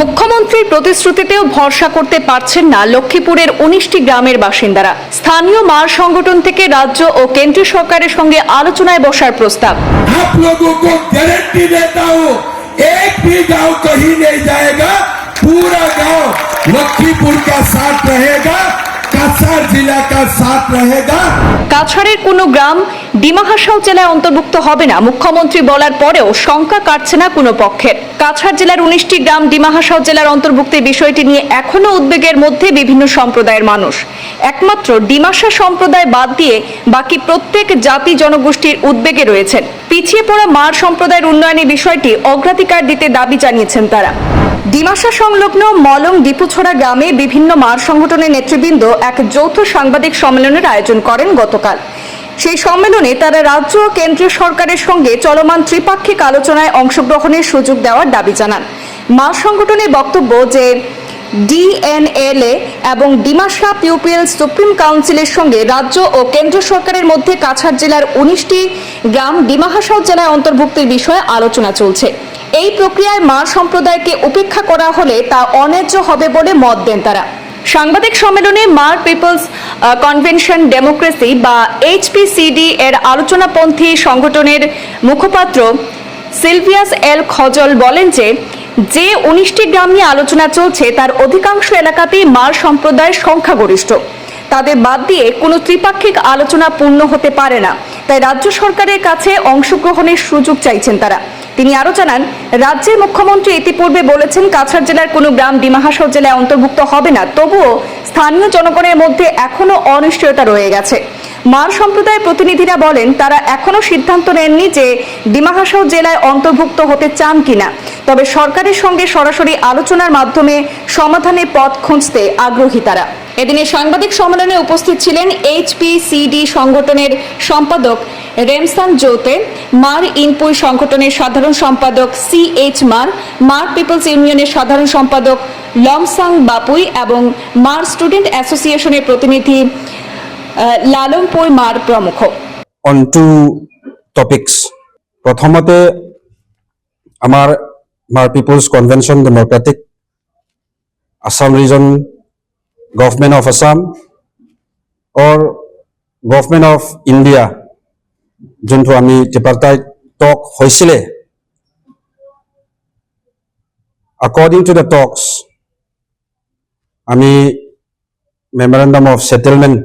মুখ্যমন্ত্রীর প্রতিশ্রুতিতেও ভরসা করতে পারছেন না লক্ষ্মীপুরের উনিশটি গ্রামের বাসিন্দারা স্থানীয় মার সংগঠন থেকে রাজ্য ও কেন্দ্রীয় সরকারের সঙ্গে আলোচনায় বসার প্রস্তাব आप लोगों को गारंटी देता हूँ एक भी गांव कहीं नहीं जाएगा पूरा गांव लखीपुर का साथ रहेगा कसार जिला का साथ रहेगा কাছাড়ের কোনো গ্রাম ডিমা হাসাও জেলায় অন্তর্ভুক্ত হবে না মুখ্যমন্ত্রী বলার পরেও শঙ্কা কাটছে না কোনো পক্ষের কাছাড় জেলার উনিশটি গ্রাম ডিমা হাসাও জেলার অন্তর্ভুক্তির বিষয়টি নিয়ে এখনো উদ্বেগের মধ্যে বিভিন্ন সম্প্রদায়ের মানুষ একমাত্র ডিমাসা সম্প্রদায় বাদ দিয়ে বাকি প্রত্যেক জাতি জনগোষ্ঠীর উদ্বেগে রয়েছেন পিছিয়ে পড়া মার সম্প্রদায়ের উন্নয়নে বিষয়টি অগ্রাধিকার দিতে দাবি জানিয়েছেন তারা ডিমাসা সংলগ্ন মলং ডিপুছড়া গ্রামে বিভিন্ন মার সংগঠনের নেতৃবৃন্দ এক যৌথ সাংবাদিক সম্মেলনের আয়োজন করেন গতকাল। সেই সম্মেলনে তারা রাজ্য ও কেন্দ্রীয় সরকারের সঙ্গে চলমান ত্রিপাক্ষিক আলোচনায় অংশগ্রহণের সুযোগ দেওয়ার দাবি জানান। মা সংগঠনের বক্তব্য যে ডিএনএলএ এবং ডিমাসা পিউপিএল সুপ্রিম কাউন্সিলের সঙ্গে রাজ্য ও কেন্দ্র সরকারের মধ্যে কাছাড় জেলার উনিশটি গ্রাম ডিমাহাসাও জেলায় অন্তর্ভুক্তির বিষয়ে আলোচনা চলছে। এই প্রক্রিয়ায় মা সম্প্রদায়কে উপেক্ষা করা হলে তা অন্যায্য হবে বলে মত দেন তারা। সাংবাদিক সম্মেলনে মার পিপলস কনভেনশন ডেমোক্রেসি বা এইচপিসিডি এর আলোচনাপন্থী সংগঠনের মুখপাত্র সিলভিয়াস এল খজল বলেন যে যে উনিশটি গ্রাম নিয়ে আলোচনা চলছে, তার অধিকাংশ এলাকাতেই মার সম্প্রদায়ের সংখ্যাগরিষ্ঠ। তাদের বাদ দিয়ে কোনো ত্রিপাক্ষিক আলোচনা পূর্ণ হতে পারে না। তাই রাজ্য সরকারের কাছে অংশগ্রহণের সুযোগ চাইছেন তারা। তিনি আরও জানান, রাজ্যের মুখ্যমন্ত্রী ইতিপূর্বে বলেছেন, কাছাড় জেলার কোনো গ্রাম ডিমাহাসর জেলায় অন্তর্ভুক্ত হবে না। তবুও স্থানীয় জনগণের মধ্যে এখনও অনিশ্চয়তা রয়ে গেছে। মার সম্প্রদায়ের প্রতিনিধিরা বলেন, তারা এখনও সিদ্ধান্ত নেননি যে ডিমাহাসাও জেলায় অন্তর্ভুক্ত হতে চান কিনা। তবে সরকারের সঙ্গে সরাসরি আলোচনার মাধ্যমে সমাধানের পথ খুঁজতে আগ্রহী তারা। এদিনে সাংবাদিক সম্মেলনে উপস্থিত ছিলেন এইচপিসিডি সংগঠনের সম্পাদক রেমসান জোতে, মার ইনপুই সংগঠনের সাধারণ সম্পাদক সি এইচ মার মার পিপলস ইউনিয়নের সাধারণ সম্পাদক লমসাং বাপুই এবং মার স্টুডেন্ট অ্যাসোসিয়েশনের প্রতিনিধি লালমপুই মার প্রমুখ। অন টু টপিকস প্ৰথমতে আমাৰ আমাৰ people's convention democratic Assam region government of Assam or government of India যোনটো আমি ট্ৰিপাৰ্টাইট টক হৈছিলে আকৰ্ডিং টু দ্য টকছ আমি মেমৰেণ্ডাম অফ ছেটেলমেণ্ট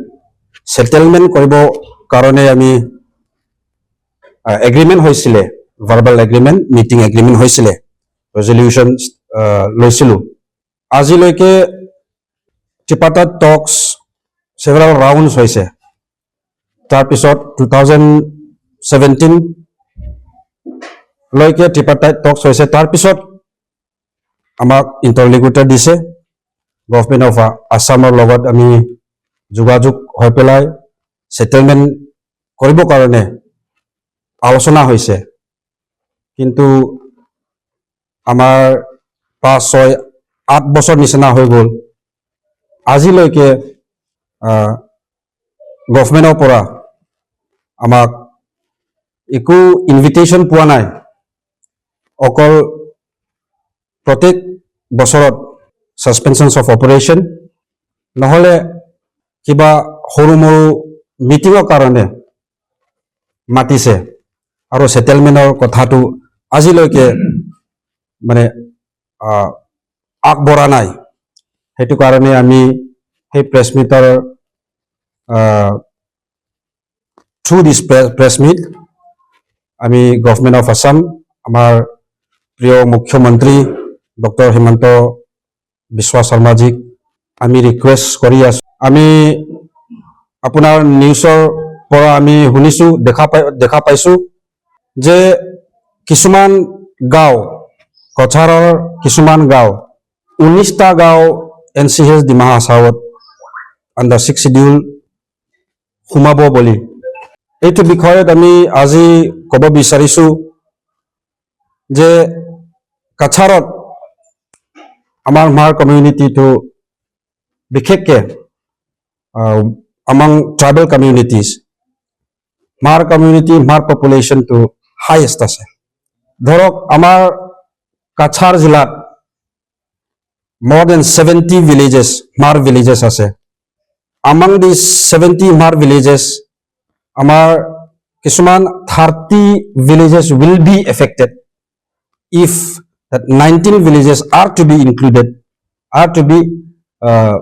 ছেটেলমেণ্ট কৰিব কাৰণে আমি এগ্ৰিমেণ্ট হৈছিলে ভাৰ্বেল এগ্ৰিমেণ্ট মিটিং এগ্ৰিমেণ্ট হৈছিলে ৰেজলিউশ্যন লৈছিলোঁ। আজিলৈকে ত্ৰিপাঠাত টক্স ছেভেৰাল ৰাউণ্ডছ হৈছে। তাৰপিছত টু থাউজেণ্ড ছেভেণ্টিন লৈকে ত্ৰিপাঠাত টক্স হৈছে। তাৰপিছত আমাক ইণ্টাৰলিকুটাৰ দিছে। গভমেণ্ট অফ আছামৰ লগত আমি যোগাযোগ হৈ পেলাই ছেটেলমেণ্ট কৰিবৰ কাৰণে আলোচনা হৈছে। কিন্তু আমাৰ পাঁচ, ছয়, আঠ বছৰ নিচিনা হৈ গ'ল। আজিলৈকে গভমেণ্টৰ পৰা আমাক একো ইনভিটেশ্যন পোৱা নাই। অকল প্ৰত্যেক বছৰত ছাছপেনশ্যনছ অফ অপাৰেশ্যন নহ'লে কিবা সৰু মৰু মিটিঙৰ কাৰণে মাতিছে। আৰু ছেটেলমেণ্টৰ কথাটো আজিলৈকে মানে আগবঢ়া নাই। সেইটো কাৰণে আমি সেই প্ৰেছ মিটৰ থ্ৰু দিছ প্ৰেছ মিট আমি গভমেণ্ট অফ আছাম আমাৰ প্ৰিয় মুখ্যমন্ত্ৰী ডক্টৰ হিমন্ত বিশ্ব শৰ্মাজীক আমি ৰিকুৱেষ্ট কৰি আছোঁ। আমি আপোনাৰ নিউজৰ পৰা আমি শুনিছোঁ, দেখা পাই, দেখা পাইছোঁ যে কিছুমান গাঁও কছাৰৰ কিছুমান গাঁও ঊনৈছটা গাঁও এন চি এইচ ডিমা হাছাওত আণ্ডাৰ ছিক্স চিডিউল সোমাব বুলি। এইটো বিষয়ত আমি আজি ক'ব বিচাৰিছোঁ যে কাছাৰত আমাৰ মাৰ কমিউনিটিটো বিশেষকৈ among tribal communities, Hmar community Hmar পপুলেশ্যনটো highest আছে। ধৰক আমাৰ কাছাৰ জিলাত more than 70 villages, Mar villages আছে। Among these 70 Mar villages, আমাৰ কিছুমান 30 villages will be affected if that 19 villages are to be included, are to be uh,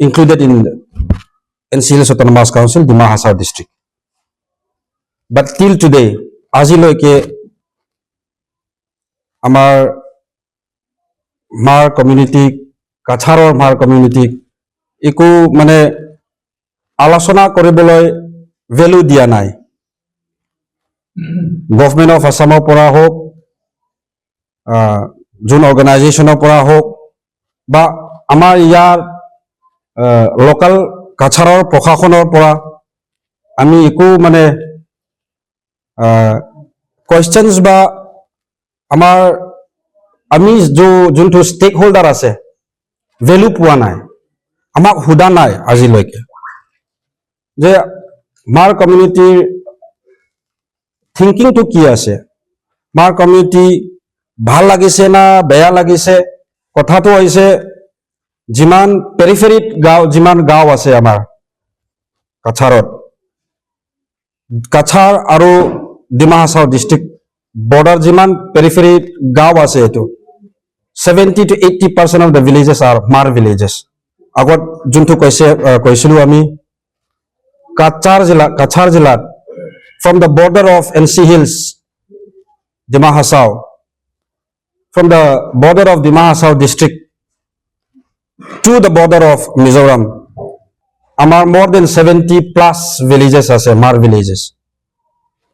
included in NCLS Autonomous Council, Dima Hasao district. But till today, আজিলৈকে আমাৰ মাৰ কমিউনিটিক কাছাৰৰ মাৰ কমিউনিটিক একো মানে আলোচনা কৰিবলৈ ভেলু দিয়া নাই। গভমেণ্ট অফ আছামৰ পৰা হওক যোন অৰ্গেনাইজেশ্যনৰ পৰা হওক, বা আমাৰ ইয়াৰ লোকেল কাছাৰৰ প্ৰশাসনৰ পৰা আমি একো মানে কুৱেশ্যনছ বা আমাৰ আমি যোনটো ষ্টেক হোল্ডাৰ আছে ভেলু পোৱা নাই। আমাক সোধা নাই আজিলৈকে। যে, মাৰ কমিউনিটিৰ থিংকিংটো কি আছে? মাৰ কমিউনিটি ভালো লাগিছে না বেয়া লাগিছে? কথাটো হৈছে, যিমান পেৰিফেৰিত গাঁও, যিমান গাঁও আছে আমাৰ, কাছাৰত। কাছাৰ আৰু ডিমা হাছাও ডিষ্ট্ৰিক্ট বৰ্ডাৰ যিমান পেৰিফেৰি গাঁও আছে এইটো। Seventy two eighty percent of the villages are Hmar villages আগত যোনটো কৈছে কৈছিলো আমি কাছাৰ জিলা কাছাৰ জিলাত from the border of N C hills Dima Hasao. From the border of Dima Hasao district to the border of Mizoram. আমাৰ more দেন seventy plus villages আছে মাৰ ভিলেজেছ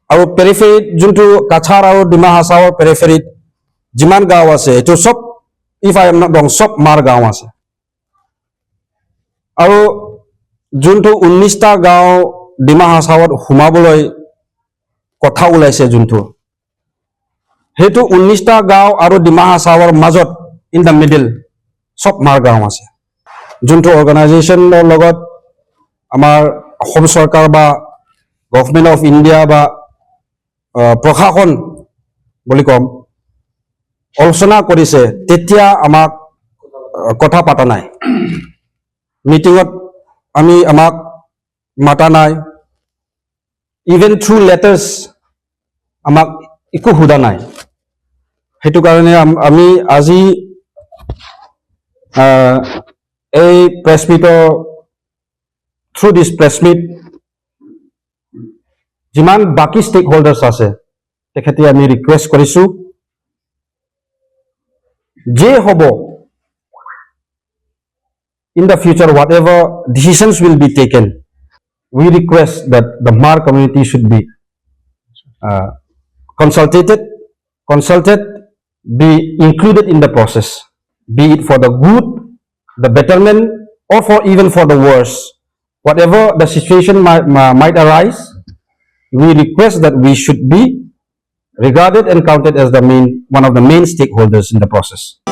আৰু পেৰিফেৰিত যোনটো কাছাৰ আৰু ডিমা হাছাওৰ পেৰিফেৰিত যিমান গাঁও আছে এইটো চব ইফ আই এম নট ৰং চব মাৰ গাঁও আছে। আৰু যোনটো ঊনৈছটা গাঁও ডিমা হাছাওত সোমাবলৈ কথা ওলাইছে যোনটো সেইটো ঊনৈছটা গাঁও আৰু ডিমা হাছাওৰ মাজত ইন দ্য মিডিল চব মাৰ গাঁও আছে। যোনটো অৰ্গেনাইজেশ্যনৰ লগত আমাৰ অসম চৰকাৰ বা গভমেণ্ট অফ ইণ্ডিয়া বা প্ৰশাসন বুলি ক'ম, আলোচনা কৰিছে, তেতিয়া আমাক কথা পতা নাই। মিটিঙত আমি আমাক মাতা নাই। ইভেন থ্ৰু লেটাৰ্ছ আমাক একো সোধা নাই। সেইটো কাৰণে আমি আজি এই প্ৰেছ মিটৰ থ্ৰু দিছ প্ৰেছ মিট যিমান বাকী ষ্টেক হোল্ডাৰ্ছ আছে তেখেতে আমি ৰিকুৱেষ্ট কৰিছো যে হ'ব in the future whatever decisions will be taken we request that the mar community should be uh, consulted consulted be included in the process be it for the good the betterment or for even for the worse whatever the situation might, might arise we request that we should be regarded and counted as the main one of the main stakeholders in the process